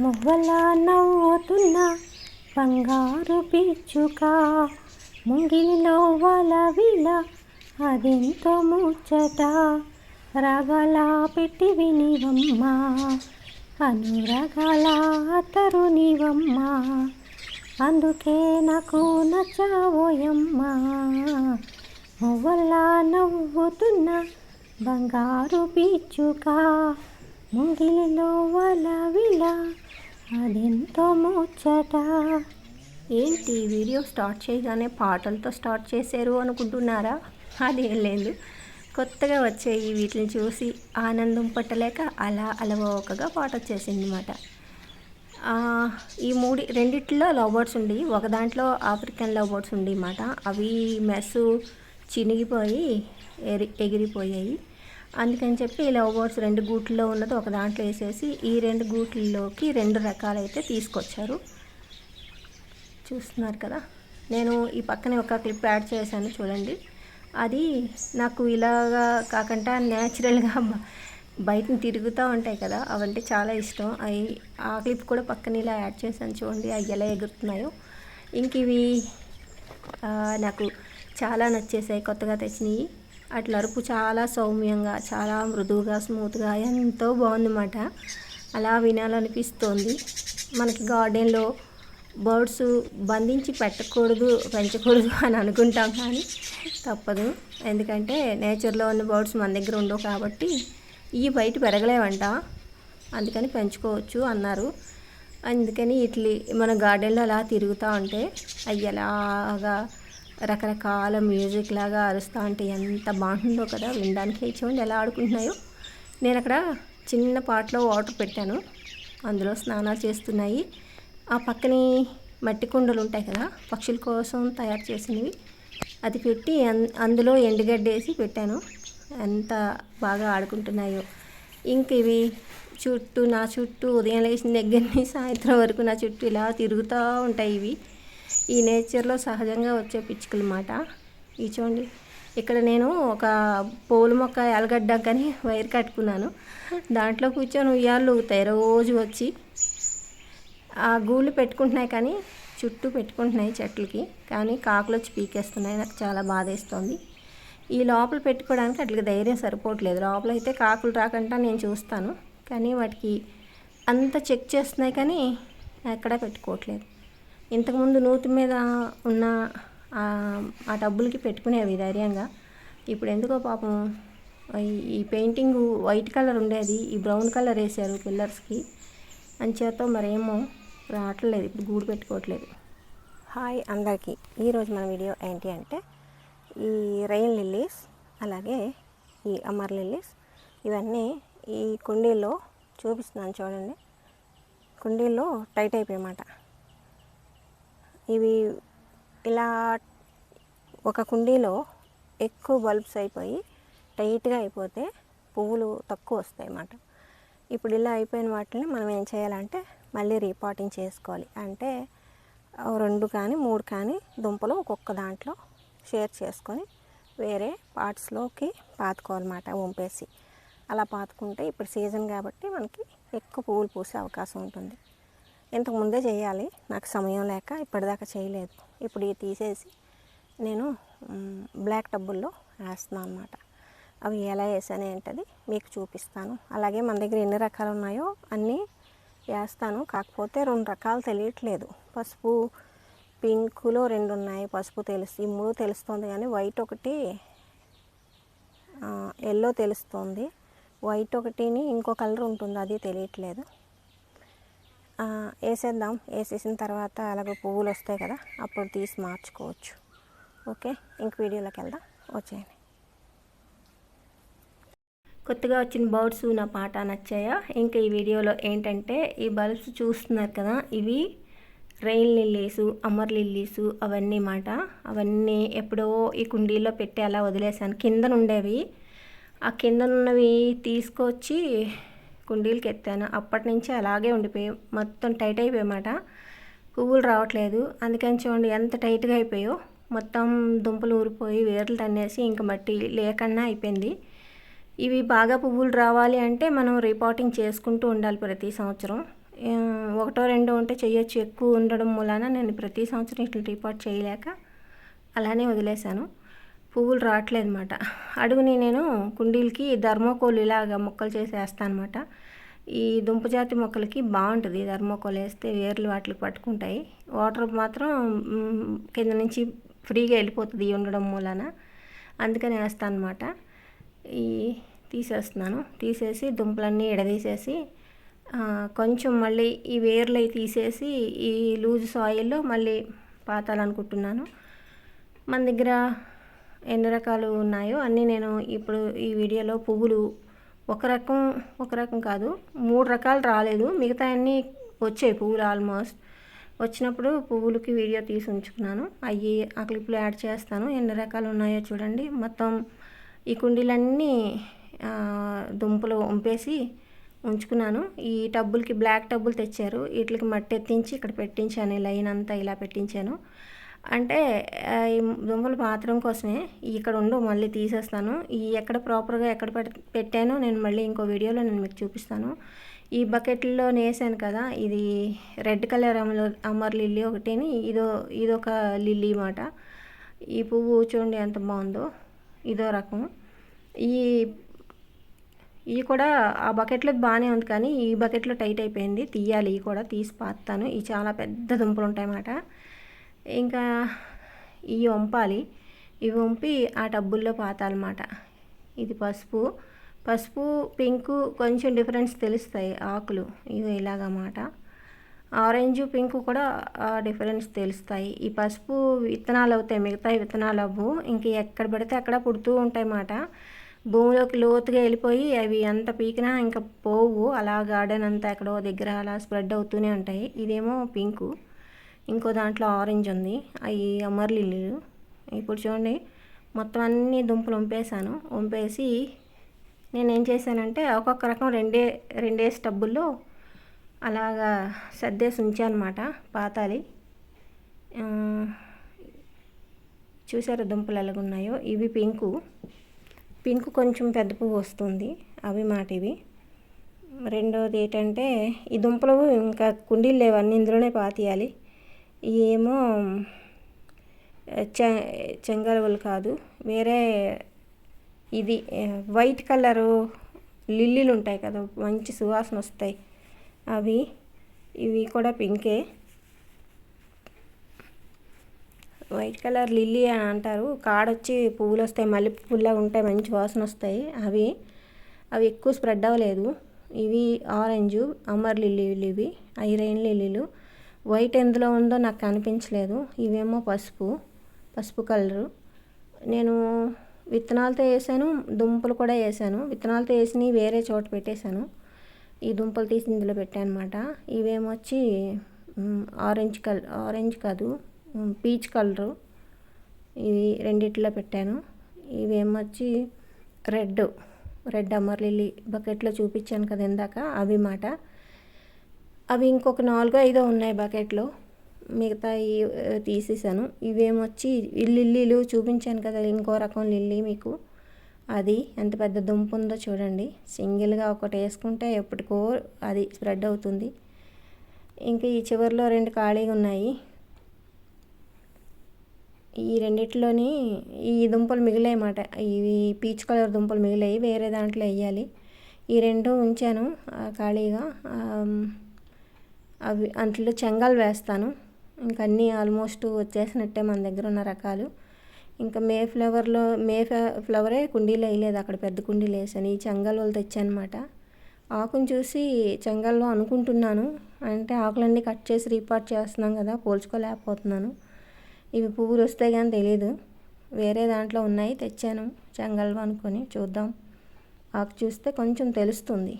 నువ్వలా నవ్వుతున్న బంగారు పిచ్చుక ముంగిలిలో వలవిల అదెంతో ముచ్చట. రగలా పెట్టి వినివమ్మ అనురగల తరునివమ్మ అందుకే నాకు నచ్చవోయమ్మ. నువ్వలా నవ్వుతున్న బంగారు పిచ్చుక ముంగిలిలో వలవిల అదెంతో ముచ్చట. ఏంటి వీడియో స్టార్ట్ చేయగానే పాటలతో స్టార్ట్ చేశారు అనుకుంటున్నారా? అదేం లేదు. కొత్తగా వచ్చాయి వీటిని చూసి ఆనందం పట్టలేక అలా అలవోకగా పాట వచ్చేసింది అనమాట ఈ మూడి రెండిట్లో లవ్ బర్డ్స్ ఉండి ఒక దాంట్లో ఆఫ్రికన్ లవ్ బర్డ్స్ ఉండి అన్నమాట అవి మెస్సు చినిగిపోయి ఎరి ఎగిరిపోయాయి. అందుకని చెప్పి ఈ లవ్ బర్డ్స్ రెండు గూట్లలో ఉన్నది ఒక దాంట్లో వేసేసి ఈ రెండు గూట్లలోకి రెండు రకాలైతే తీసుకొచ్చారు. చూస్తున్నారు కదా? నేను ఈ పక్కనే ఒక క్లిప్ యాడ్ చేశాను చూడండి. అది నాకు ఇలాగా కాకుండా న్యాచురల్గా బయటని తిరుగుతూ ఉంటాయి కదా అవంటే చాలా ఇష్టం. అవి ఆ క్లిప్ కూడా పక్కన ఇలా యాడ్ చేశాను చూడండి అవి ఎలా ఎగురుతున్నాయో. ఇంక ఇవి నాకు చాలా నచ్చేసాయి కొత్తగా తెచ్చినవి అట్లా అరుపు చాలా సౌమ్యంగా చాలా మృదువుగా స్మూత్గా ఎంతో బాగుందన్నమాట. అలా వినాలనిపిస్తోంది. మనకి గార్డెన్లో బర్డ్స్ బంధించి పెట్టకూడదు పెంచకూడదు అని అనుకుంటాం కానీ తప్పదు. ఎందుకంటే నేచర్లో ఉన్న బర్డ్స్ మన దగ్గర ఉండవు కాబట్టి ఇవి బయట పెరగలేవంట. అందుకని పెంచుకోవచ్చు అన్నారు. అందుకని ఇట్లీ మన గార్డెన్లో అలా తిరుగుతూ ఉంటే అవి ఎలాగా రకరకాల మ్యూజిక్ లాగా అరుస్తూ అంటే ఎంత బాగుంటుందో కదా వినడానికి. చూడండి ఎలా ఆడుకుంటున్నాయో. నేను అక్కడ చిన్న పాటలో వాటర్ పెట్టాను. అందులో స్నానాలు చేస్తున్నాయి. ఆ పక్కనే మట్టి కుండలు ఉంటాయి కదా పక్షుల కోసం తయారు చేసినవి. అది పెట్టి అందులో ఎండుగడ్డ వేసి పెట్టాను. ఎంత బాగా ఆడుకుంటున్నాయో. ఇంక ఇవి చుట్టూ నా చుట్టూ ఉదయం లేచిన దగ్గర నుంచి సాయంత్రం వరకు నా చుట్టూ ఇలా తిరుగుతూ ఉంటాయి ఇవి. ఈ నేచర్లో సహజంగా వచ్చే పిచ్చుకలు మాట ఈ చూడండి ఇక్కడ నేను ఒక పూల మొక్క ఎలగడ్డాకని వైర్ కట్టుకున్నాను. దాంట్లో కూర్చొని ఉయ్యాలు ఊగుతాయి రోజు వచ్చి. ఆ గూళ్ళు పెట్టుకుంటున్నాయి కానీ చుట్టూ పెట్టుకుంటున్నాయి చెట్లకి. కానీ కాకులు వచ్చి పీకేస్తున్నాయి నాకు చాలా బాధేస్తోంది ఈ లోపల పెట్టుకోవడానికి అట్లకి ధైర్యం సరిపోవట్లేదు. లోపల అయితే కాకులు రాకుండా నేను చూస్తాను. కానీ వాటికి అంత చెక్ చేస్తున్నాయి కానీ ఎక్కడా పెట్టుకోవట్లేదు. ఇంతకుముందు నూతి మీద ఉన్న ఆ- డబ్బులకి టబ్బులకి పెట్టుకునేవి ధైర్యంగా. ఇప్పుడు ఎందుకో పాపం ఈ- పెయింటింగ్ వైట్ కలర్ ఉండేది ఈ బ్రౌన్ కలర్ వేసారు పిల్లర్స్కి. అంచేత మరేమో రావట్లేదు ఇప్పుడు గూడు పెట్టుకోవట్లేదు. హాయ్ అందరికీ. ఈరోజు మన వీడియో ఏంటి అంటే ఈ రెయిన్ లిల్లీస్ అలాగే ఈ అమర్ లిల్లీస్ ఇవన్నీ ఈ కుండీల్లో చూపిస్తున్నాను చూడండి. కుండీల్లో టైట్ అయిపోయామాట ఇవి ఇలా ఒక కుండీలో ఎక్కువ బల్బ్స్ అయిపోయి టైట్గా అయిపోతే పువ్వులు తక్కువ వస్తాయి అన్నమాట. ఇప్పుడు ఇలా అయిపోయిన వాటిని మనం ఏం చేయాలంటే మళ్ళీ రీపాటింగ్ చేసుకోవాలి. అంటే రెండు కానీ మూడు కానీ దుంపలు ఒక్కొక్క దాంట్లో షేర్ చేసుకొని వేరే పార్ట్స్లోకి పాతుకోవాలన్నమాట వంపేసి. అలా పాతుకుంటే ఇప్పుడు సీజన్ కాబట్టి మనకి ఎక్కువ పువ్వులు పూసే అవకాశం ఉంటుంది. ఇంతకు ముందే చేయాలి. నాకు సమయం లేక ఇప్పటిదాకా చేయలేదు. ఇప్పుడు ఇవి తీసేసి నేను బ్లాక్ టబ్బుల్లో వేస్తున్నాను అనమాట అవి ఎలా వేసాను ఏంటది మీకు చూపిస్తాను. అలాగే మన దగ్గర ఎన్ని రకాలు ఉన్నాయో అన్నీ వేస్తాను. కాకపోతే రెండు రకాలు తెలియట్లేదు. పసుపు పింకులో రెండు ఉన్నాయి. పసుపు తెలుసు ఈ మూడు తెలుస్తుంది కానీ వైట్ ఒకటి ఎల్లో తెలుస్తుంది. వైట్ ఒకటిని ఇంకో కలర్ ఉంటుంది అది తెలియట్లేదు. వేసేద్దాం. వేసేసిన తర్వాత అలాగే పువ్వులు వస్తాయి కదా అప్పుడు తీసి మార్చుకోవచ్చు. ఓకే? ఇంక వీడియోలోకి వెళ్దాం. వచ్చేయండి. కొత్తగా వచ్చిన బర్డ్స్ నా పాట నచ్చాయా? ఇంకా ఈ వీడియోలో ఏంటంటే ఈ బల్బ్స్ చూస్తున్నారు కదా ఇవి రెయిన్ లిల్లీసు అమర్ లిల్లీసు అవన్నీ మాట. అవన్నీ ఎప్పుడో ఈ కుండీలో పెట్టి అలా వదిలేసాను కింద ఉండేవి ఆ కిందనున్నవి తీసుకొచ్చి కుండీలకి ఎత్తాను అప్పటి నుంచి అలాగే ఉండిపోయి మొత్తం టైట్ అయిపోయామాట. పువ్వులు రావట్లేదు. అందుకని చూడండి ఎంత టైట్గా అయిపోయో. మొత్తం దుంపలు ఊరిపోయి వేర్లు తన్నేసి ఇంక మట్టి లేకుండా అయిపోయింది. ఇవి బాగా పువ్వులు రావాలి అంటే మనం రిపోర్టింగ్ చేసుకుంటూ ఉండాలి ప్రతి సంవత్సరం. ఒకటో రెండో ఉంటే చేయొచ్చు ఎక్కువ ఉండడం మూలాన నేను ప్రతి సంవత్సరం ఇట్లా రిపోర్ట్ చేయలేక అలానే వదిలేశాను. పువ్వులు రావట్లేదు అనమాట అడుగుని నేను కుండీలకి ధర్మకోల్ ఇలాగ మొక్కలు చేసి వేస్తాను అనమాట ఈ దుంపజాతి మొక్కలకి బాగుంటుంది. ధర్మకోల్ వేస్తే వేర్లు వాటికి పట్టుకుంటాయి. వాటర్ మాత్రం కింద నుంచి ఫ్రీగా వెళ్ళిపోతుంది ఉండడం మూలాన. అందుకని వేస్తాను అనమాట ఈ తీసేస్తున్నాను. తీసేసి దుంపలన్నీ ఎడదీసేసి కొంచెం మళ్ళీ ఈ వేర్లు అవి తీసేసి ఈ లూజ్ సాయిల్లో మళ్ళీ పాతాలనుకుంటున్నాను. మన దగ్గర ఎన్ని రకాలు ఉన్నాయో అన్నీ నేను ఇప్పుడు ఈ వీడియోలో పువ్వులు ఒక రకం ఒక రకం కాదు మూడు రకాలు రాలేదు. మిగతా అన్నీ వచ్చాయి పువ్వులు ఆల్మోస్ట్. వచ్చినప్పుడు పువ్వులకి వీడియో తీసి ఉంచుకున్నాను. అవి ఆ క్లిప్లో యాడ్ చేస్తాను. ఎన్ని రకాలు ఉన్నాయో చూడండి. మొత్తం ఈ కుండీలన్నీ దుంపలు వంపేసి ఉంచుకున్నాను. ఈ టబ్బులకి బ్లాక్ టబ్బులు తెచ్చారు. వీటికి మట్టి ఎత్తించి ఇక్కడ పెట్టించాను. లైన్ అంతా ఇలా పెట్టించాను. అంటే ఈ దుంపలు పాత్రం కోసమే ఇక్కడ ఉండు మళ్ళీ తీసేస్తాను. ఈ ఎక్కడ ప్రాపర్గా ఎక్కడ పెట్టానో నేను మళ్ళీ ఇంకో వీడియోలో నేను మీకు చూపిస్తాను. ఈ బకెట్లో నేసాను కదా ఇది రెడ్ కలర్ అమర్ అమర్ లిల్లీ ఒకటిని ఇదో ఇదొక లిల్లీ మాట. ఈ పువ్వు చూడండి ఎంత బాగుందో ఇదో రకం. ఈ ఇవి కూడా ఆ బకెట్లో బాగానే ఉంది కానీ ఈ బకెట్లో టైట్ అయిపోయింది తీయాలి ఇవి కూడా తీసి పాతాను. ఈ చాలా పెద్ద దుంపలు ఉంటాయన్నమాట. ఇంకా ఇవి వంపాలి. ఇవి వంపి ఆ టబ్బుల్లో పాతాలన్నమాట. ఇది పసుపు. పసుపు పింకు కొంచెం డిఫరెన్స్ తెలుస్తాయి ఆకులు. ఇవి ఇలాగమాట ఆరెంజ్ పింక్ కూడా డిఫరెన్స్ తెలుస్తాయి. ఈ పసుపు విత్తనాలు అవుతాయి. మిగతా విత్తనాలు అవ్వు. ఇంక ఎక్కడ పడితే అక్కడ పుడుతూ ఉంటాయి అన్నమాట భూమిలోకి లోతుగా వెళ్ళిపోయి అవి ఎంత పీకినా ఇంకా పోవు. అలా గార్డెన్ అంతా ఎక్కడో దగ్గర అలా స్ప్రెడ్ అవుతూనే ఉంటాయి. ఇదేమో పింకు. ఇంకో దాంట్లో ఆరెంజ్ ఉంది. అవి అమర్ ఇప్పుడు చూడండి మొత్తం అన్ని దుంపలు వంపేశాను. వంపేసి నేను ఏం చేశానంటే ఒక్కొక్క రకం రెండే రెండే స్టబ్బుల్లో అలాగా సర్దేసి ఉంచానమాట పాతాలి. చూసారు దుంపలు ఎలాగున్నాయో? ఇవి పింకు. పింక్ కొంచెం పెద్ద పువ్వు వస్తుంది. అవి మాట ఇవి. రెండోది ఏంటంటే ఈ దుంపలు ఇంకా కుండీలు లేవన్నీ ఇందులోనే పాతీయాలి. ఏమో చె చెంగలువలు కాదు వేరే ఇది వైట్ కలరు లిల్లీలు ఉంటాయి కదా మంచి సువాసన వస్తాయి. అవి ఇవి కూడా పింకే. వైట్ కలర్ లిల్లీ అని అంటారు. కాడొచ్చి పువ్వులు వస్తాయి మల్లె పువ్వులా ఉంటాయి మంచి వాసన వస్తాయి. అవి అవి ఎక్కువ స్ప్రెడ్ అవ్వలేదు. ఇవి ఆరెంజ్ అమర్ లిల్లీలు ఇవి ఐరైన్ లిల్లీలు. వైట్ ఎందులో ఉందో నాకు కనిపించలేదు. ఇవేమో పసుపు పసుపు కలరు. నేను విత్తనాలతో వేసాను దుంపలు కూడా వేసాను. విత్తనాలతో వేసినవి వేరే చోట పెట్టేశాను. ఈ దుంపలు తీసి ఇందులో పెట్టాను అనమాట ఇవేమొచ్చి ఆరెంజ్ కలర్ ఆరెంజ్ కాదు పీచ్ కలరు. ఇవి రెండిట్లో పెట్టాను. ఇవేమొచ్చి రెడ్ రెడ్ అమర్ లిల్లీ బకెట్లో చూపించాను కదా ఇందాక అవి మాట. అవి ఇంకొక నాలుగో ఐదో ఉన్నాయి బకెట్లో. మిగతా తీసేసాను. ఇవేమొచ్చి లిల్లీలు చూపించాను కదా ఇంకో రకం లిల్లీ మీకు. అది ఎంత పెద్ద దుంప ఉందో చూడండి. సింగిల్గా ఒకటి వేసుకుంటే ఎప్పటికో అది స్ప్రెడ్ అవుతుంది. ఇంకా ఈ చివరిలో రెండు ఖాళీగా ఉన్నాయి. ఈ రెండిట్లోని ఈ దుంపలు మిగిలాయన్నమాట ఇవి పీచ్ కలర్ దుంపలు మిగిలాయి వేరే దాంట్లో వేయాలి. ఈ రెండు ఉంచాను ఆ, ఖాళీగా. అవి అంట్లో చెంగాలు వేస్తాను. ఇంకా అన్నీ ఆల్మోస్ట్ వచ్చేసినట్టే మన దగ్గర ఉన్న రకాలు. ఇంకా మే ఫ్లవర్లో మే ఫ్ల- ఫ్లవరే కుండీలు వేయలేదు. అక్కడ పెద్ద కుండీలు వేసాను. ఈ చెంగల్ వాళ్ళు తెచ్చానమాట ఆకుని చూసి చెంగల్లో అనుకుంటున్నాను. అంటే ఆకులన్నీ కట్ చేసి రీపార్ట్ చేస్తున్నాం కదా పోల్చుకోలేకపోతున్నాను. ఇవి పువ్వులు వస్తాయి కానీ తెలియదు వేరే దాంట్లో ఉన్నాయి తెచ్చాను. చెంగల్వ అనుకొని చూద్దాం. ఆకు చూస్తే కొంచెం తెలుస్తుంది.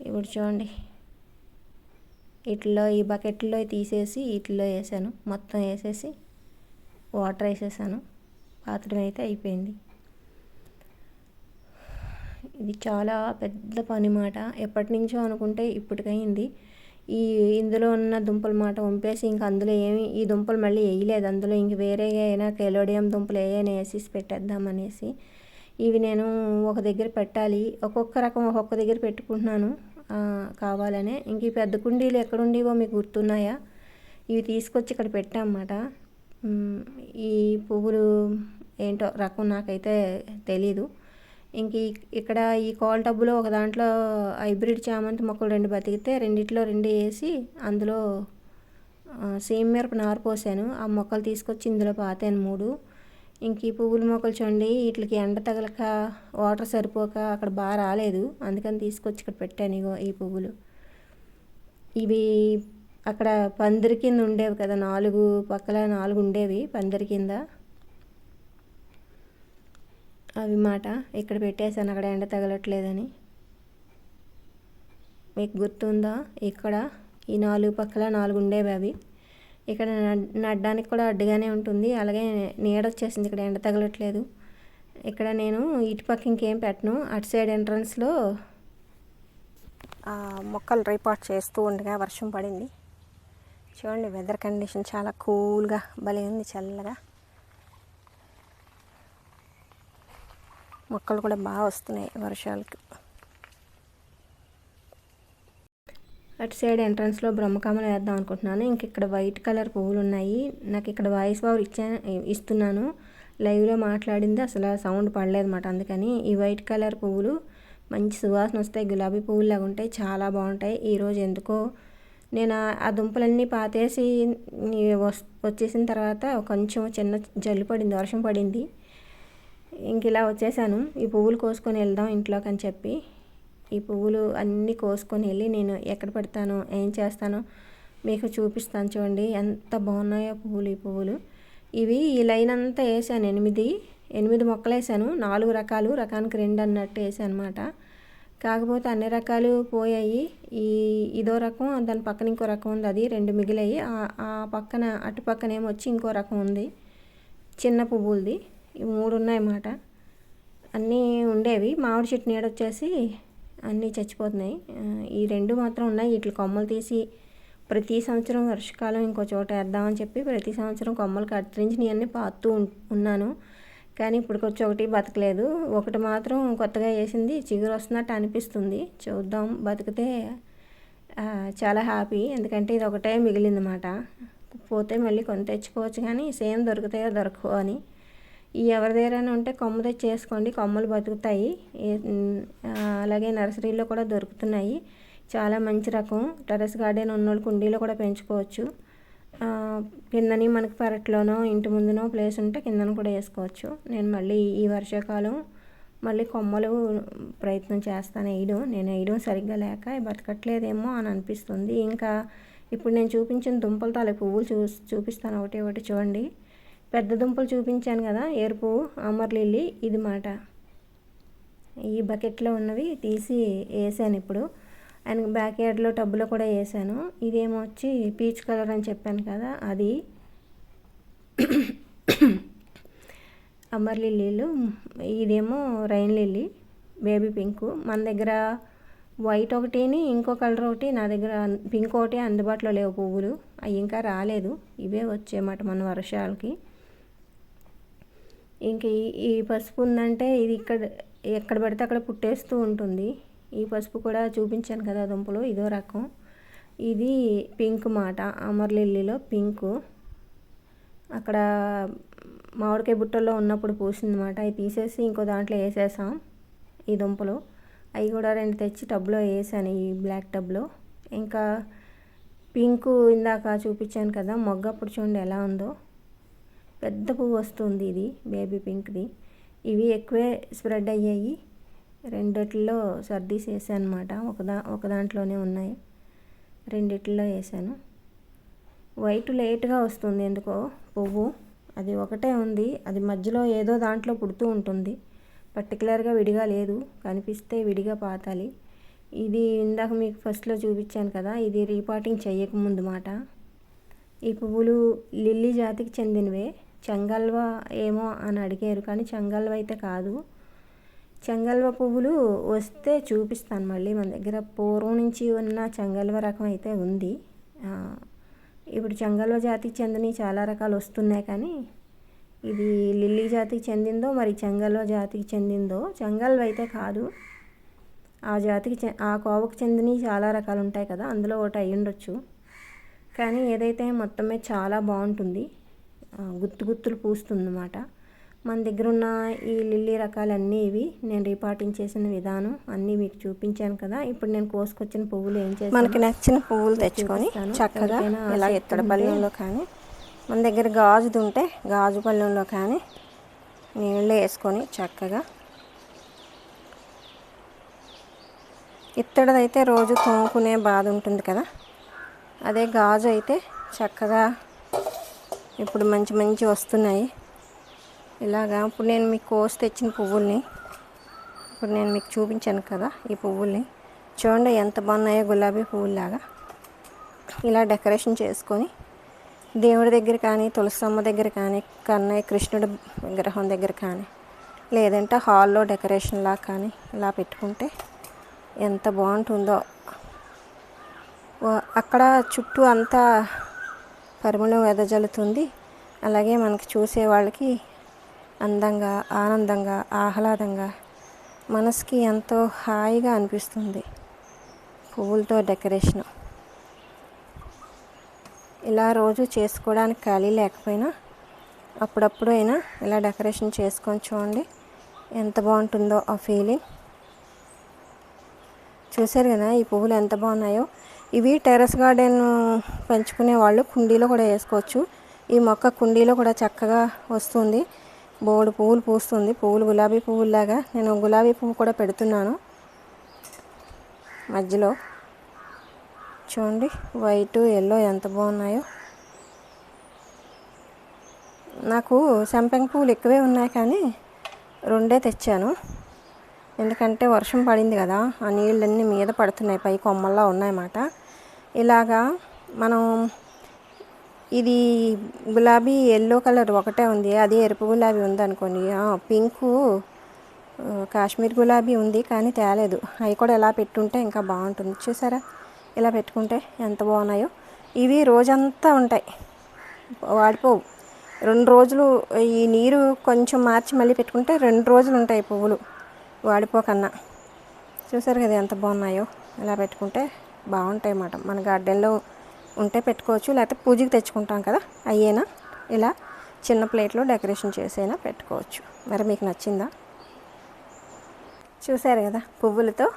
ఇప్పుడు చూడండి. ఇట్లో ఈ బకెట్లో తీసేసి ఇట్లో వేసాను. మొత్తం వేసేసి వాటర్ వేసేసాను. పాత్రం అయితే అయిపోయింది. ఇది చాలా పెద్ద పని మాట. ఎప్పటి నుంచో అనుకుంటే ఇప్పటికైంది. ఈ ఇందులో ఉన్న దుంపల మాట వంపేసి ఇంక అందులో ఏమి ఈ దుంపలు మళ్ళీ వేయలేదు. అందులో ఇంక వేరే అయినా కెలోడియం దుంపలు ఏమైనా వేసేసి పెట్టేద్దామనేసి ఇవి నేను ఒక దగ్గర పెట్టాలి. ఒక్కొక్క రకం ఒక్కొక్క దగ్గర పెట్టుకుంటున్నాను. కావాలనే. ఇంక ఈ పెద్ద కుండీలు ఎక్కడుండేవో మీకు గుర్తున్నాయా? ఇవి తీసుకొచ్చి ఇక్కడ పెట్టామన్నమాట. ఈ పువ్వులు ఏంటో రకం నాకైతే తెలీదు. ఇంక ఇక్కడ ఈ కోల టబ్బులో ఒక దాంట్లో హైబ్రిడ్ చామంతి మొక్కలు రెండు బతికితే రెండిట్లో రెండు వేసి అందులో సేమ్ మిరప నారు పోసాను. ఆ మొక్కలు తీసుకొచ్చి ఇందులో పాతాను మూడు. ఇంక ఈ పువ్వుల మొక్కలు చూడండి వీటికి ఎండ తగలక వాటర్ సరిపోక అక్కడ బాగా రాలేదు. అందుకని తీసుకొచ్చి ఇక్కడ పెట్టాను ఇగో ఈ పువ్వులు. ఇవి అక్కడ పందిరి కింద ఉండేవి కదా నాలుగు పక్కల నాలుగు ఉండేవి పందిరి కింద. అవి మాట ఇక్కడ పెట్టేశాను అక్కడ ఎండ తగలట్లేదని. మీకు గుర్తుందా? ఇక్కడ ఈ నాలుగు పక్కల నాలుగు ఉండేవి అవి. ఇక్కడ నడ్డానికి కూడా అడ్డుగానే ఉంటుంది. అలాగే నీడ వచ్చేసింది ఇక్కడ ఎండ తగలట్లేదు. ఇక్కడ నేను ఇటు పక్క ఇంకేం పెట్టను. అటు సైడ్ ఎంట్రన్స్లో మొక్కలు రిపోర్ట్ చేస్తూ ఉండగా వర్షం పడింది. చూడండి వెదర్ కండిషన్ చాలా కూల్గా భలే ఉంది చల్లగా. మొక్కలు కూడా బాగా వస్తున్నాయి వర్షాలకు. అటు సైడ్ ఎంట్రన్స్లో బ్రహ్మకమలం వేద్దాం అనుకుంటున్నాను. ఇంక ఇక్కడ వైట్ కలర్ పువ్వులు ఉన్నాయి నాకు ఇక్కడ వాయిస్ ఓవర్ ఇచ్చా ఇస్తున్నాను. లైవ్లో మాట్లాడింది అసలు సౌండ్ పడలేదన్నమాట. అందుకని ఈ వైట్ కలర్ పువ్వులు మంచి సువాసన వస్తాయి. గులాబీ పువ్వులాగా ఉంటాయి. చాలా బాగుంటాయి. ఈరోజు ఎందుకో నేను ఆ- దుంపలన్నీ పాతేసి వచ్చేసిన తర్వాత కొంచెం చిన్న జల్లు పడింది వర్షం పడింది. ఇంక ఇలా వచ్చేసాను. ఈ పువ్వులు కోసుకొని వెళ్దాం ఇంట్లోకి అని చెప్పి. ఈ పువ్వులు అన్నీ కోసుకొని వెళ్ళి నేను ఎక్కడ పెడతాను ఏం చేస్తానో మీకు చూపిస్తాను చూడండి. ఎంత బాగున్నాయో పువ్వులు ఈ పువ్వులు. ఇవి ఈ లైన్ అంతా వేసాను ఎనిమిది. ఎనిమిది మొక్కలు వేసాను నాలుగు రకాలు రకానికి రెండు అన్నట్టు వేసాను అనమాట కాకపోతే అన్ని రకాలు పోయాయి. ఈ ఇదో రకం దాని పక్కన ఇంకో రకం ఉంది అది రెండు మిగిలాయి. ఆ- పక్కన అటు పక్కన ఏమొచ్చి వచ్చి ఇంకో రకం ఉంది చిన్న పువ్వులది. ఇవి మూడు ఉన్నాయన్నమాట. అన్నీ ఉండేవి. మామిడి చెట్టు నీడొచ్చేసి అన్నీ చచ్చిపోతున్నాయి. ఈ రెండు మాత్రం ఉన్నాయి. వీటి కొమ్మలు తీసి ప్రతి సంవత్సరం వర్షకాలం ఇంకో చోట వేద్దామని చెప్పి ప్రతి సంవత్సరం కొమ్మలు కత్తిరించి అన్నీ పాతూ ఉన్నాను. కానీ ఇప్పుడు కొంచెం ఒకటి బతకలేదు. ఒకటి మాత్రం కొత్తగా వేసింది. చిగురు వస్తున్నట్టు అనిపిస్తుంది. చూద్దాం. బతికితే చాలా హ్యాపీ. ఎందుకంటే ఇది ఒకటే మిగిలిందన్నమాట. పోతే మళ్ళీ కొని తెచ్చుకోవచ్చు కానీ సేమ్ దొరుకుతాయో దొరకవు అని. ఈ ఎవరి దగ్గరైనా ఉంటే కొమ్మ తెచ్చి చేసుకోండి కొమ్మలు బతుకుతాయి. అలాగే నర్సరీలో కూడా దొరుకుతున్నాయి. చాలా మంచి రకం. టెర్రస్ గార్డెన్ ఉన్నోళ్ళు కుండీలో కూడా పెంచుకోవచ్చు. కిందని మనకు పెరట్లోనో ఇంటి ముందునో ప్లేస్ ఉంటే కిందన కూడా వేసుకోవచ్చు. నేను మళ్ళీ ఈ వర్షాకాలం మళ్ళీ కొమ్మలు ప్రయత్నం చేస్తాను వేయడం. నేను వేయడం సరిగ్గా లేక బతకట్లేదేమో అని అనిపిస్తుంది. ఇంకా ఇప్పుడు నేను చూపించిన దుంపలు అలా పువ్వులు చూ చూపిస్తాను. ఒకటి ఒకటి చూడండి. పెద్ద దుంపలు చూపించాను కదా ఎరుపు అమర్లిల్లి ఇది మాట. ఈ బకెట్లో ఉన్నవి తీసి వేసాను ఇప్పుడు. అండ్ బ్యాక్ యార్డ్లో టబ్బులో కూడా వేసాను. ఇదేమో వచ్చి పీచ్ కలర్ అని చెప్పాను కదా అది అమర్ లిల్లీలు. ఇదేమో రైన్ లిల్లీ బేబీ పింక్. మన దగ్గర వైట్ ఒకటిని ఇంకో కలర్ ఒకటి నా దగ్గర పింక్ ఒకటి అందుబాటులో లేవు పువ్వులు. అవి ఇంకా రాలేదు. ఇవే వచ్చేమాట మన వర్షాలకి. ఇంక ఈ- ఈ పసుపు ఉందంటే ఇది ఇక్కడ ఎక్కడ పడితే అక్కడ పుట్టేస్తూ ఉంటుంది. ఈ పసుపు కూడా చూపించాను కదా దుంపలు ఇదో రకం. ఇది పింక్ మాట అమర్లిల్లిలో పింకు పింక్. అక్కడ మామిడికాయ బుట్టల్లో ఉన్నప్పుడు పూసిందన్నమాట అవి తీసేసి ఇంకో దాంట్లో వేసేసాం ఈ దుంపలు. అవి కూడా రెండు తెచ్చి టబ్లో వేసాను ఈ బ్లాక్ టబ్లో. ఇంకా పింక్ ఇందాక చూపించాను కదా మొగ్గ అప్పుడు చూడండి ఎలా ఉందో. పెద్ద పువ్వు వస్తుంది ఇది బేబీ పింక్ది ఇవి ఎక్కువే స్ప్రెడ్ అయ్యాయి. రెండిట్లో సర్దీస్ వేసాను అనమాట ఒకదా ఒక దాంట్లోనే ఉన్నాయి. రెండిట్లో వేసాను. వైట్ లేట్గా వస్తుంది ఎందుకో పువ్వు. అది ఒకటే ఉంది. అది మధ్యలో ఏదో దాంట్లో పుడుతూ ఉంటుంది. పర్టికులర్గా విడిగా లేదు. కనిపిస్తే విడిగా పాతాలి. ఇది ఇందాక మీకు ఫస్ట్లో చూపించాను కదా. ఇది రీపాటింగ్ చేయకముందు మాట. ఈ పువ్వులు లిల్లీ జాతికి చెందినవే. చెంగల్వ ఏమో అని అడిగారు కానీ చెంగల్వ అయితే కాదు. చెంగల్వ పువ్వులు వస్తే చూపిస్తాను మళ్ళీ మన దగ్గర. పూర్వం నుంచి ఉన్న చెంగల్వ రకం అయితే ఉంది. ఇప్పుడు చెంగల్వ జాతికి చెందినవి చాలా రకాలు వస్తున్నాయి కానీ ఇది లిల్లీ జాతికి చెందిందో మరి చెంగల్వ జాతికి చెందిందో చెంగల్వ అయితే కాదు. ఆ జాతికి చె ఆ కోవకు చెందినవి చాలా రకాలు ఉంటాయి కదా అందులో ఒకటి అయ్యుండొచ్చు. కానీ ఏదైతే మొత్తమే చాలా బాగుంటుంది. గుత్తు గుత్తులు పూస్తుందన్నమాట. మన దగ్గర ఉన్న ఈ లిల్లీ రకాలన్నీ ఇవి నేను రీపాటింగ్ చేసిన విధానం అన్నీ మీకు చూపించాను కదా. ఇప్పుడు నేను కోసుకొచ్చిన పువ్వులు ఏం చేస్తాను మనకి నచ్చిన పువ్వులు తెచ్చుకొని. చక్కగా ఇలా ఎత్తడి పళ్ళెంలో కానీ మన దగ్గర గాజుది ఉంటే గాజు పళ్ళెంలో కానీ నీళ్ళు వేసుకొని చక్కగా ఇత్తడిదైతే రోజు తోముకునే బాధ ఉంటుంది కదా. అదే గాజు అయితే చక్కగా ఇప్పుడు మంచి మంచి వస్తున్నాయి. ఇలాగా ఇప్పుడు నేను మీకు కోసి తెచ్చిన పువ్వుల్ని ఇప్పుడు నేను మీకు చూపించాను కదా ఈ పువ్వుల్ని. చూడండి ఎంత బాగున్నాయో గులాబీ పువ్వులాగా ఇలా డెకరేషన్ చేసుకొని దేవుడి దగ్గర కానీ తులసమ్మ దగ్గర కానీ కన్నయ్య కృష్ణుడి విగ్రహం దగ్గర కానీ లేదంటే హాల్లో డెకరేషన్లా కానీ ఇలా పెట్టుకుంటే ఎంత బాగుంటుందో. అక్కడ చుట్టూ అంతా పరిమళం వెదజల్లుతుంది అలాగే మనకి చూసే వాళ్ళకి అందంగా ఆనందంగా ఆహ్లాదంగా మనసుకి ఎంతో హాయిగా అనిపిస్తుంది. పువ్వులతో డెకరేషన్. ఇలా రోజు చేసుకోవడానికి ఖాళీ లేకపోయినా అప్పుడప్పుడు అయినా ఇలా డెకరేషన్ చేసుకొని చూడండి. ఎంత బాగుంటుందో ఆ ఫీలింగ్. చూశారు కదా ఈ పువ్వులు ఎంత బాగున్నాయో? ఇవి టెర్రస్ గార్డెన్ పెంచుకునే వాళ్ళు కుండీలో కూడా వేసుకోవచ్చు. ఈ మొక్క కుండీలో కూడా చక్కగా వస్తుంది. బోడు పువ్వులు పూస్తుంది. పువ్వులు గులాబీ పువ్వులాగా నేను గులాబీ పువ్వు కూడా పెడుతున్నాను. మధ్యలో చూడండి వైట్ ఎల్లో ఎంత బాగున్నాయో. నాకు సంపెంగ పువ్వులు ఎక్కువే ఉన్నాయి కానీ రెండే తెచ్చాను. ఎందుకంటే వర్షం పడింది కదా ఆ నీళ్ళన్నీ మీద పడుతున్నాయి పై కొమ్మల్లో ఉన్నాయన్నమాట. ఇలాగా మనం ఇది గులాబీ ఎల్లో కలర్ ఒకటే ఉంది అది ఎరుపు గులాబీ ఉందనుకోండి పింకు కాశ్మీర్ గులాబీ ఉంది కానీ తేలేదు. అవి కూడా ఎలా పెట్టుంటే ఇంకా బాగుంటుంది. చూసారా? ఇలా పెట్టుకుంటే ఎంత బాగున్నాయో. ఇవి రోజంతా ఉంటాయి. వాడిపోవు. రెండు రోజులు ఈ నీరు కొంచెం మార్చి మళ్ళీ పెట్టుకుంటే రెండు రోజులు ఉంటాయి పువ్వులు. వాడిపోకన్నా. చూసారు కదా ఎంత బాగున్నాయో? ఇలా పెట్టుకుంటే బాగుంటాయి అన్నమాట మన గార్డెన్లో ఉంటే పెట్టుకోవచ్చు లేకపోతే పూజకి తెచ్చుకుంటాం కదా అయ్యేనా? ఇలా చిన్న ప్లేట్లో డెకరేషన్ చేసైనా పెట్టుకోవచ్చు. మరి మీకు నచ్చిందా? చూసారు కదా పువ్వులతో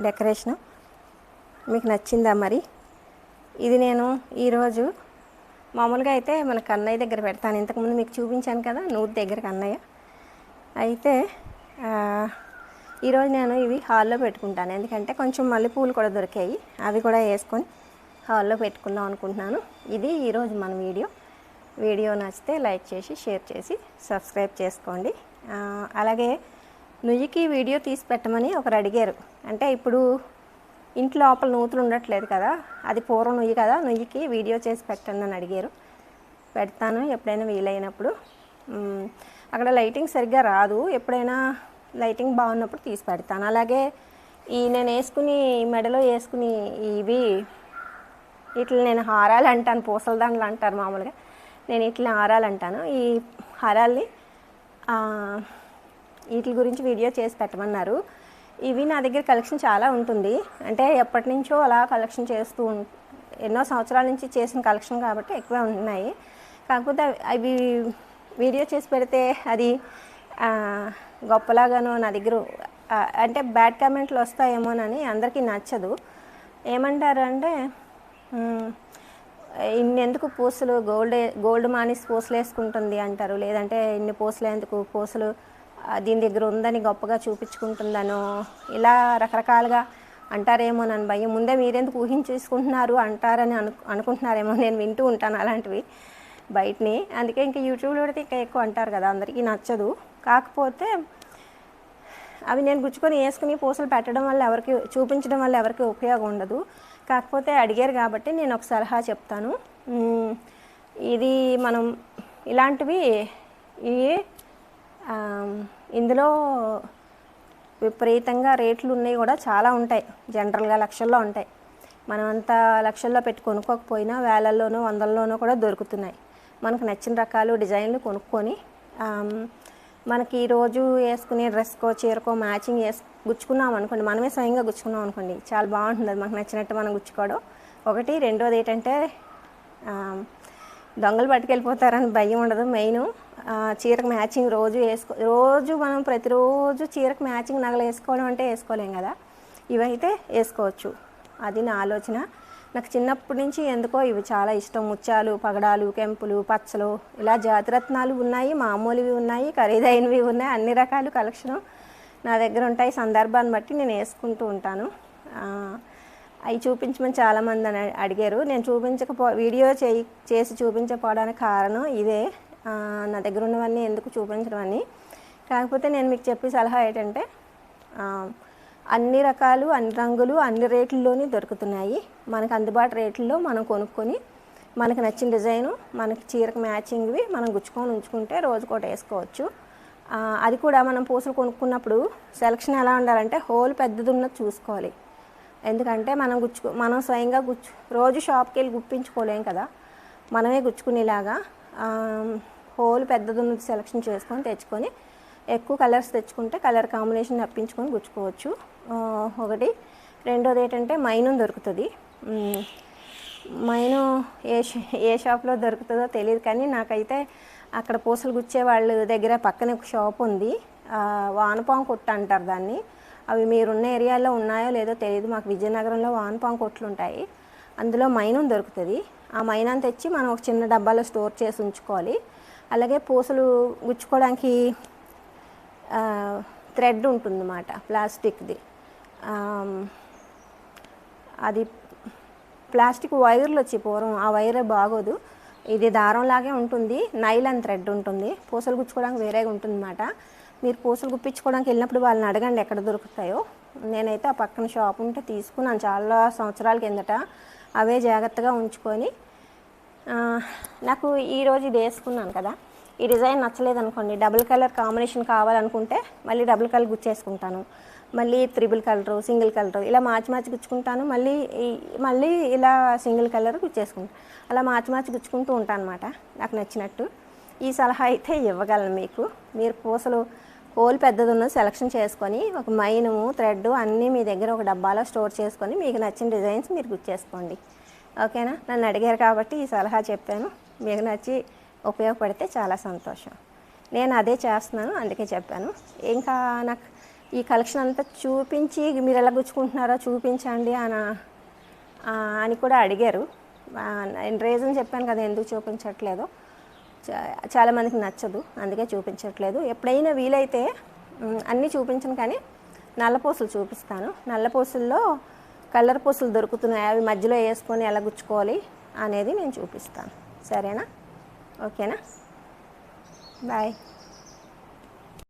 డెకరేషను. మీకు నచ్చిందా మరి? ఇది నేను ఈరోజు మామూలుగా అయితే మన కన్నయ్య దగ్గర పెడతాను. ఇంతకుముందు మీకు చూపించాను కదా నూతి దగ్గర కన్నయ్య. అయితే ఈరోజు నేను ఇవి హాల్లో పెట్టుకుంటాను. ఎందుకంటే కొంచెం మల్లెపూలు కూడా దొరికాయి. అవి కూడా వేసుకొని హాల్లో పెట్టుకుందాం అనుకుంటున్నాను. ఇది ఈరోజు మన వీడియో. వీడియో నచ్చితే లైక్ చేసి షేర్ చేసి సబ్స్క్రైబ్ చేసుకోండి. అలాగే నుయ్యికి వీడియో తీసి పెట్టమని ఒకరు అడిగారు. అంటే ఇప్పుడు ఇంట్లో లోపల నూతులు ఉండట్లేదు కదా అది పూర్వం నుయ్యి కదా నుయ్యికి వీడియో చేసి పెట్టండి అని అడిగారు. పెడతాను ఎప్పుడైనా వీలైనప్పుడు. అక్కడ లైటింగ్ సరిగ్గా రాదు. ఎప్పుడైనా లైటింగ్ బాగున్నప్పుడు తీసి పెడతాను. అలాగే ఈ నేను వేసుకుని మెడలో వేసుకుని ఇవి ఇట్లా నేను హారాలు అంటాను. పూసల దండలు అంటారు మామూలుగా. నేను ఇట్లా హారాలు అంటాను. ఈ హారాల్ని వీటి గురించి వీడియో చేసి పెట్టమన్నారు. ఇవి నా దగ్గర కలెక్షన్ చాలా ఉంటుంది. అంటే ఎప్పటి నుంచో అలా కలెక్షన్ చేస్తూ ఉం- ఎన్నో సంవత్సరాల నుంచి చేసిన కలెక్షన్ కాబట్టి ఎక్కువే ఉన్నాయి. కాకపోతే అవి- వీడియో చేసి పెడితే అది గొప్పలాగానో నా దగ్గర అంటే బ్యాడ్ కామెంట్లు వస్తాయేమోనని అందరికీ నచ్చదు. ఏమంటారంటే ఇన్ని ఎందుకు ఇన్నెందుకు పూసలు గోల్డ్ గోల్డ్ మానిస్ పూసలు వేసుకుంటుంది అంటారు. లేదంటే ఇన్ని పూసలు ఎందుకు పూసలు దీని దగ్గర ఉందని గొప్పగా చూపించుకుంటుందనో ఇలా రకరకాలుగా అంటారేమో నన్ను భయం. ముందే మీరెందుకు ఊహించేసుకుంటున్నారు అంటారని అను అనుకుంటున్నారేమో. నేను వింటూ ఉంటాను అలాంటివి. బయటని. అందుకే ఇంకా యూట్యూబ్లో పెడితే ఇంకా ఎక్కువ అంటారు కదా అందరికీ నచ్చదు. కాకపోతే అవి నేను గుచ్చుకొని వేసుకుని పూసలు పెట్టడం వల్ల ఎవరికి చూపించడం వల్ల ఎవరికి ఉపయోగం ఉండదు. కాకపోతే అడిగారు కాబట్టి నేను ఒక సలహా చెప్తాను. ఇది మనం ఇలాంటివి ఈ ఇందులో విపరీతంగా రేట్లు ఉన్నాయి కూడా చాలా ఉంటాయి. జనరల్గా లక్షల్లో ఉంటాయి. మనం అంత లక్షల్లో పెట్టి కొనుక్కోకపోయినా వేలల్లోనూ వందల్లోనూ కూడా దొరుకుతున్నాయి. మనకు నచ్చిన రకాలు డిజైన్లు కొనుక్కొని మనకి రోజు వేసుకునే డ్రెస్కో చీరకో మ్యాచింగ్ వేసు గుచ్చుకున్నాం అనుకోండి మనమే స్వయంగా గుచ్చుకున్నాం అనుకోండి చాలా బాగుంటుంది అది మనకు నచ్చినట్టు మనం గుచ్చుకోవడం. ఒకటి రెండోది ఏంటంటే దొంగలు పట్టుకెళ్ళిపోతారని భయం ఉండదు మెయిన్ చీరకు మ్యాచింగ్ రోజు వేసుకో రోజు మనం ప్రతిరోజు చీరకు మ్యాచింగ్ నగలు వేసుకోవడం అంటే వేసుకోలేం కదా? ఇవైతే వేసుకోవచ్చు. అది నా ఆలోచన. నాకు చిన్నప్పటి నుంచి ఎందుకో ఇవి చాలా ఇష్టం. ముత్యాలు పగడాలు కెంపులు పచ్చలు ఇలా జాతిరత్నాలు ఉన్నాయి మామూలువి ఉన్నాయి ఖరీదైనవి ఉన్నాయి అన్ని రకాలు కలెక్షన్ నా దగ్గర ఉంటాయి. సందర్భాన్ని బట్టి నేను వేసుకుంటూ ఉంటాను. అవి చూపించమని చాలామంది అని అడిగారు. నేను చూపించకపో వీడియో చేయి చేసి చూపించకపోవడానికి కారణం ఇదే. నా దగ్గర ఉన్నవన్నీ ఎందుకు చూపించడం అని. కాకపోతే నేను మీకు చెప్పే సలహా ఏంటంటే అన్ని రకాలు అన్ని రంగులు అన్ని రేట్లలోనే దొరుకుతున్నాయి. మనకు అందుబాటు రేట్లలో మనం కొనుక్కొని మనకు నచ్చిన డిజైను మనకి చీరకు మ్యాచింగ్వి మనం గుచ్చుకొని ఉంచుకుంటే రోజుకోటి వేసుకోవచ్చు. అది కూడా మనం పూసలు కొనుక్కున్నప్పుడు సెలక్షన్ ఎలా ఉండాలంటే హోల్ పెద్దది ఉన్నది చూసుకోవాలి. ఎందుకంటే మనం గుచ్చుకో మనం స్వయంగా గుచ్చు రోజు షాప్కి వెళ్ళి గుప్పించుకోలేం కదా. మనమే గుచ్చుకునేలాగా హోల్ పెద్దది ఉన్నది సెలక్షన్ చేసుకొని తెచ్చుకొని ఎక్కువ కలర్స్ తెచ్చుకుంటే కలర్ కాంబినేషన్ తప్పించుకొని గుచ్చుకోవచ్చు. ఒకటి. రెండోది ఏంటంటే మైనం దొరుకుతుంది. మైను ఏ ఏ షాప్లో దొరుకుతుందో తెలియదు కానీ నాకైతే అక్కడ పూసలు గుచ్చే వాళ్ళ దగ్గర పక్కనే ఒక షాప్ ఉంది. వానపాం కొట్టు అంటారు దాన్ని. అవి మీరున్న ఏరియాలో ఉన్నాయో లేదో తెలియదు మాకు విజయనగరంలో వానపాం కొట్లు ఉంటాయి. అందులో మైనం దొరుకుతుంది. ఆ మైనాన్ని తెచ్చి మనం ఒక చిన్న డబ్బాలో స్టోర్ చేసి ఉంచుకోవాలి. అలాగే పూసలు గుచ్చుకోవడానికి థ్రెడ్ ఉంటుందన్నమాట ప్లాస్టిక్ది. అది ప్లాస్టిక్ వైర్లు వచ్చి పూర్వం ఆ వైర్ బాగోదు. ఇది దారంలాగే ఉంటుంది ఉంటుంది అండ్ థ్రెడ్ ఉంటుంది పూసలు గుచ్చుకోవడానికి వేరేగా ఉంటుందన్నమాట. మీరు పూసలు గుప్పించుకోవడానికి వెళ్ళినప్పుడు వాళ్ళని అడగండి ఎక్కడ దొరుకుతాయో. నేనైతే ఆ పక్కన షాప్ ఉంటే తీసుకున్నాను చాలా సంవత్సరాల కిందట. అవే జాగ్రత్తగా ఉంచుకొని నాకు ఈరోజు ఇది వేసుకున్నాను కదా. ఈ డిజైన్ నచ్చలేదు అనుకోండి డబుల్ కలర్ కాంబినేషన్ కావాలనుకుంటే మళ్ళీ డబుల్ కలర్ గుచ్చేసుకుంటాను. మళ్ళీ త్రిబుల్ కలరు సింగిల్ కలరు ఇలా మార్చి మార్చి గుచ్చుకుంటాను మళ్ళీ మళ్ళీ ఇలా సింగిల్ కలర్ గుచ్చేసుకుంటాను అలా మార్చి మార్చి గుచ్చుకుంటూ ఉంటాను అనమాట నాకు నచ్చినట్టు. ఈ సలహా అయితే ఇవ్వగలను మీకు. మీరు పూసలు హోల్ పెద్దది ఉన్న సెలక్షన్ చేసుకొని ఒక మైనము థ్రెడ్ అన్నీ మీ దగ్గర ఒక డబ్బాలో స్టోర్ చేసుకొని మీకు నచ్చిన డిజైన్స్ మీరు గుర్తు చేసుకోండి ఓకేనా? నన్ను అడిగారు కాబట్టి ఈ సలహా చెప్పాను. మీకు నచ్చి ఉపయోగపడితే చాలా సంతోషం. నేను అదే చేస్తున్నాను అందుకే చెప్పాను. ఇంకా నాకు ఈ కలెక్షన్ అంతా చూపించి మీరు ఎలా గుచ్చుకుంటున్నారో చూపించండి అని అని కూడా అడిగారు. నేను రీజన్ చెప్పాను కదా ఎందుకు చూపించట్లేదో. చాలామందికి నచ్చదు అందుకే చూపించట్లేదు. ఎప్పుడైనా వీలైతే అన్నీ చూపించను కానీ నల్లపూసలు చూపిస్తాను. నల్లపూసల్లో కలర్ పూసలు దొరుకుతున్నాయి అవి మధ్యలో వేసుకొని ఎలా గుచ్చుకోవాలి అనేది నేను చూపిస్తాను. సరేనా? ఓకేనా? బాయ్.